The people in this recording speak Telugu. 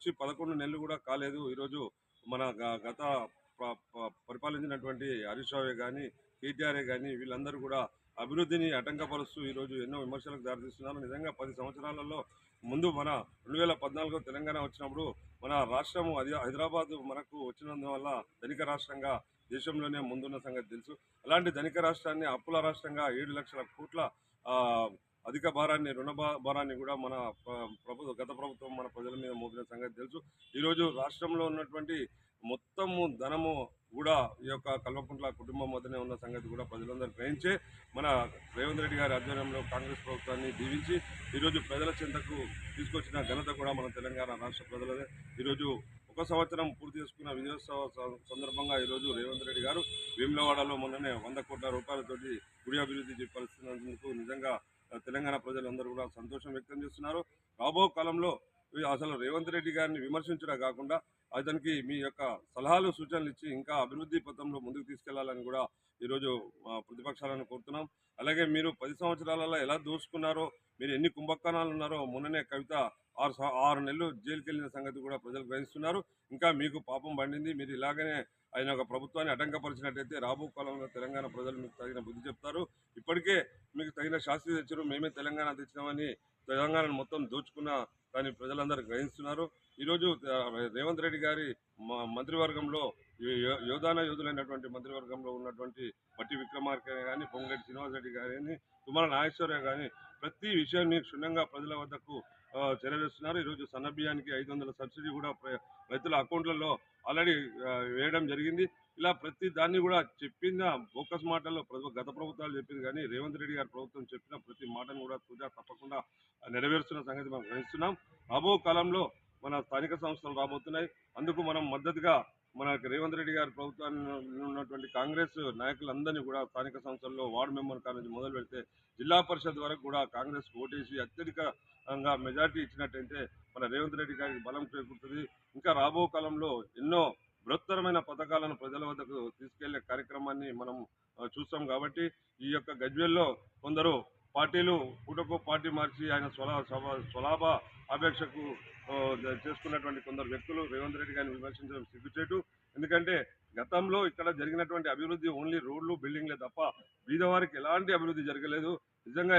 వచ్చి పదకొండు నెలలు కూడా కాలేదు. ఈరోజు మన గ- గత పరిపాలించినటువంటి హరీష్ రావే కానీ కేటీఆర్ఏ కానీ వీళ్ళందరూ కూడా అభివృద్ధిని అటంకపరుస్తూ ఈరోజు ఎన్నో విమర్శలకు దారితీస్తున్నారు. నిజంగా పది సంవత్సరాలలో ముందు మన రెండు వేల పద్నాలుగులో తెలంగాణ వచ్చినప్పుడు మన రాష్ట్రము అది హైదరాబాద్ మనకు వచ్చినందువల్ల ధనిక రాష్ట్రంగా దేశంలోనే ముందున్న సంగతి తెలుసు. అలాంటి ధనిక రాష్ట్రాన్ని అప్పుల రాష్ట్రంగా ఏడు లక్షల కోట్ల అధిక భారాన్ని రుణ భా- భారాన్ని కూడా మన ప్రభుత్వ గత ప్రభుత్వం మన ప్రజల మీద మోపిన సంగతి తెలుసు. ఈరోజు రాష్ట్రంలో ఉన్నటువంటి మొత్తము ధనము కూడా ఈ యొక్క కల్వకుంట్ల కుటుంబం వద్దనే ఉన్న సంగతి కూడా ప్రజలందరూ గ్రహించే మన రేవంత్ రెడ్డి గారి ఆధ్వర్యంలో కాంగ్రెస్ ప్రభుత్వాన్ని దీవించి ఈరోజు ప్రజల చింతకు తీసుకొచ్చిన ఘనత కూడా మన తెలంగాణ రాష్ట్ర ప్రజలదే. ఈరోజు ఒక సంవత్సరం పూర్తి చేసుకున్న విజయోత్సవ సందర్భంగా ఈరోజు రేవంత్ రెడ్డి గారు వేములవాడలో మొన్ననే వంద కోట్ల రూపాయలతోటి గుడి అభివృద్ధి చేపరుస్తున్నందుకు తెలంగాణ ప్రజలందరూ కూడా సంతోషం వ్యక్తం చేస్తున్నారు. రాబో కాలంలో అసలు రేవంత్ రెడ్డి గారిని విమర్శించడం కాకుండా అతనికి మీ యొక్క సలహాలు సూచనలు ఇచ్చి ఇంకా అభివృద్ధి పథంలో ముందుకు తీసుకెళ్ళాలని కూడా ఈరోజు ప్రతిపక్షాలను కోరుతున్నాం. అలాగే మీరు పది సంవత్సరాలలో ఎలా దోసుకున్నారో మీరు ఎన్ని కుంభకోణాలు ఉన్నారో మొన్ననే కవిత ఆరు ఆరు నెలలు జైలుకి వెళ్ళిన సంగతి కూడా ప్రజలు గ్రహిస్తున్నారు. ఇంకా మీకు పాపం పండింది. మీరు ఇలాగనే ఆయన ఒక ప్రభుత్వాన్ని అటంకపరిచినట్టయితే రాబో కాలంలో తెలంగాణ ప్రజలు మీకు తగిన బుద్ధి చెప్తారు. ఇప్పటికే మీకు తగిన శాస్త్రి తెచ్చారు. మేమే తెలంగాణ తెచ్చినామని తెలంగాణను మొత్తం దోచుకున్న దాన్ని ప్రజలందరూ గ్రహిస్తున్నారు. ఈరోజు రేవంత్ రెడ్డి గారి మ- మంత్రివర్గంలో యోధాన యోధులైనటువంటి మంత్రివర్గంలో ఉన్నటువంటి బట్టి విక్రమార్కే కానీ పొంగరెడ్డి శ్రీనివాసరెడ్డి కానీ తుమ్మల నాగేశ్వరరావు కానీ ప్రతి విషయాన్ని క్షుణ్ణంగా ప్రజల వద్దకు చేరవేస్తున్నారు. ఈరోజు సన్నబియ్యానికి ఐదు వందల సబ్సిడీ కూడా రైతుల అకౌంట్లలో ఆల్రెడీ వేయడం జరిగింది. ఇలా ప్రతి దాన్ని కూడా చెప్పింది ఫోకస్ మాటల్లో గత ప్రభుత్వాలు చెప్పింది కానీ రేవంత్ రెడ్డి గారి ప్రభుత్వం చెప్పిన ప్రతి మాటను కూడా తుజా తప్పకుండా నెరవేరుస్తున్న సంగతి మనం గ్రహిస్తున్నాం. రాబో కాలంలో మన స్థానిక సంస్థలు రాబోతున్నాయి. అందుకు మనం మద్దతుగా మన రేవంత్ రెడ్డి గారి ప్రభుత్వాన్ని ఉన్నటువంటి కాంగ్రెస్ నాయకులందరినీ కూడా స్థానిక సంస్థల్లో వార్డు మెంబర్ కాడ మొదలు పెడితే జిల్లా పరిషత్ వరకు కూడా కాంగ్రెస్ ఓటేసి అత్యధికంగా మెజార్టీ ఇచ్చినట్టయితే మన రేవంత్ రెడ్డి గారికి బలం చేకూరుతుంది. ఇంకా రాబో కాలంలో ఎన్నో బృహత్తరమైన పథకాలను ప్రజల వద్దకు తీసుకెళ్ళే కార్యక్రమాన్ని మనం చూస్తాం కాబట్టి ఈ యొక్క గజ్వేల్లో కొందరు పార్టీలు పూటకో పార్టీ మార్చి ఆయన స్వలా స్వలాభ అపేక్షకు చేసుకున్నటువంటి కొందరు వ్యక్తులు రేవంత్ రెడ్డి గారిని విమర్శించడం సిగ్గుచేటు. ఎందుకంటే గతంలో ఇక్కడ జరిగినటువంటి అభివృద్ధి ఓన్లీ రోడ్లు బిల్డింగ్లే తప్ప బీదవారికి ఎలాంటి అభివృద్ధి జరగలేదు. నిజంగా